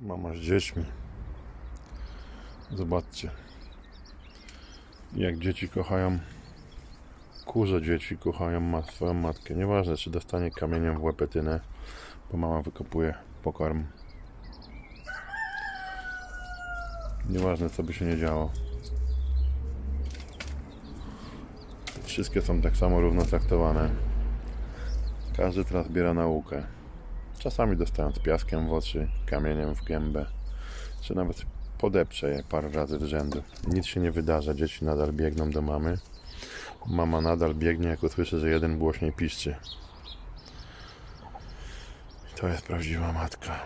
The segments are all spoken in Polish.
Mama z dziećmi. Zobaczcie. Jak dzieci kochają. Kurze dzieci kochają ma swoją matkę. Nieważne, czy dostanie kamieniem w łepetynę, bo mama wykopuje pokarm. Nieważne, co by się nie działo. Wszystkie są tak samo równo traktowane. Każdy teraz biera naukę. Czasami dostając piaskiem w oczy, kamieniem w gębę, czy nawet podeprze je parę razy z rzędu. Nic się nie wydarza, dzieci nadal biegną do mamy. Mama nadal biegnie, jak usłyszy, że jeden głośniej piszczy. To jest prawdziwa matka.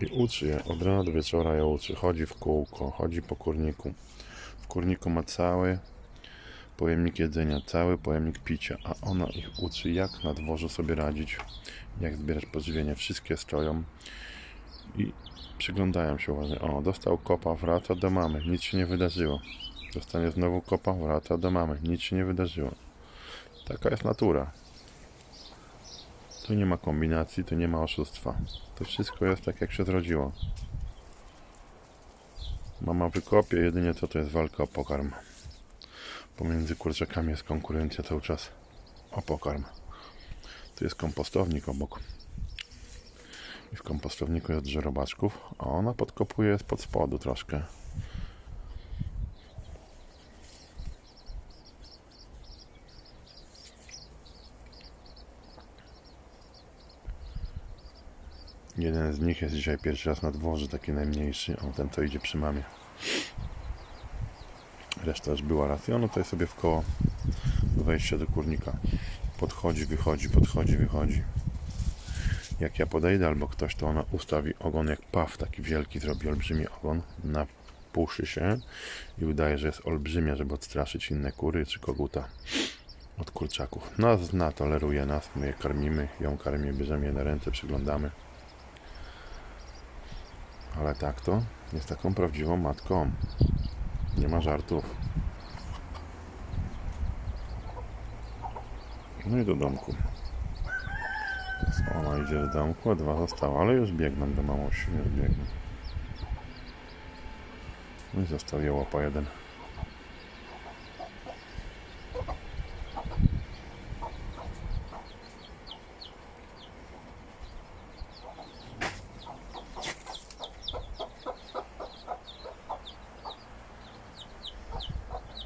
I uczy je, od rana do wieczora je uczy. Chodzi w kółko, chodzi po kurniku. W kurniku ma cały pojemnik jedzenia, cały pojemnik picia, a ona ich uczy, jak na dworzu sobie radzić, jak zbierać pożywienie. Wszystkie stoją i przyglądają się uważnie. O, dostał kopa, wraca do mamy, nic się nie wydarzyło. Dostanie znowu kopa, wraca do mamy, nic się nie wydarzyło. Taka jest natura. Tu nie ma kombinacji, tu nie ma oszustwa. To wszystko jest tak, jak się zrodziło. Mama wykopie, jedynie co to jest walka o pokarm. Pomiędzy kurczakami jest konkurencja cały czas o pokarm. Tu jest kompostownik obok. I w kompostowniku jest żerobaczków, a ona podkopuje spod spodu troszkę. Jeden z nich jest dzisiaj pierwszy raz na dworze, taki najmniejszy. O, ten co idzie przy mamie. Reszta już była. I ono tutaj sobie w koło wejścia do kurnika. Podchodzi, wychodzi, podchodzi, wychodzi. Jak ja podejdę albo ktoś, to ona ustawi ogon jak paw, taki wielki, zrobi olbrzymi ogon, napuszy się i udaje, że jest olbrzymia, żeby odstraszyć inne kury czy koguta od kurczaków. Nas zna, toleruje nas, my je karmimy, ją karmimy, bierzemy je na ręce, przyglądamy. Ale tak to jest taką prawdziwą matką. Nie ma żartów. No i do domku. Ona idzie do domku, a dwa zostały, ale już biegną do mamusi, już biegną. No i został je łapa jeden.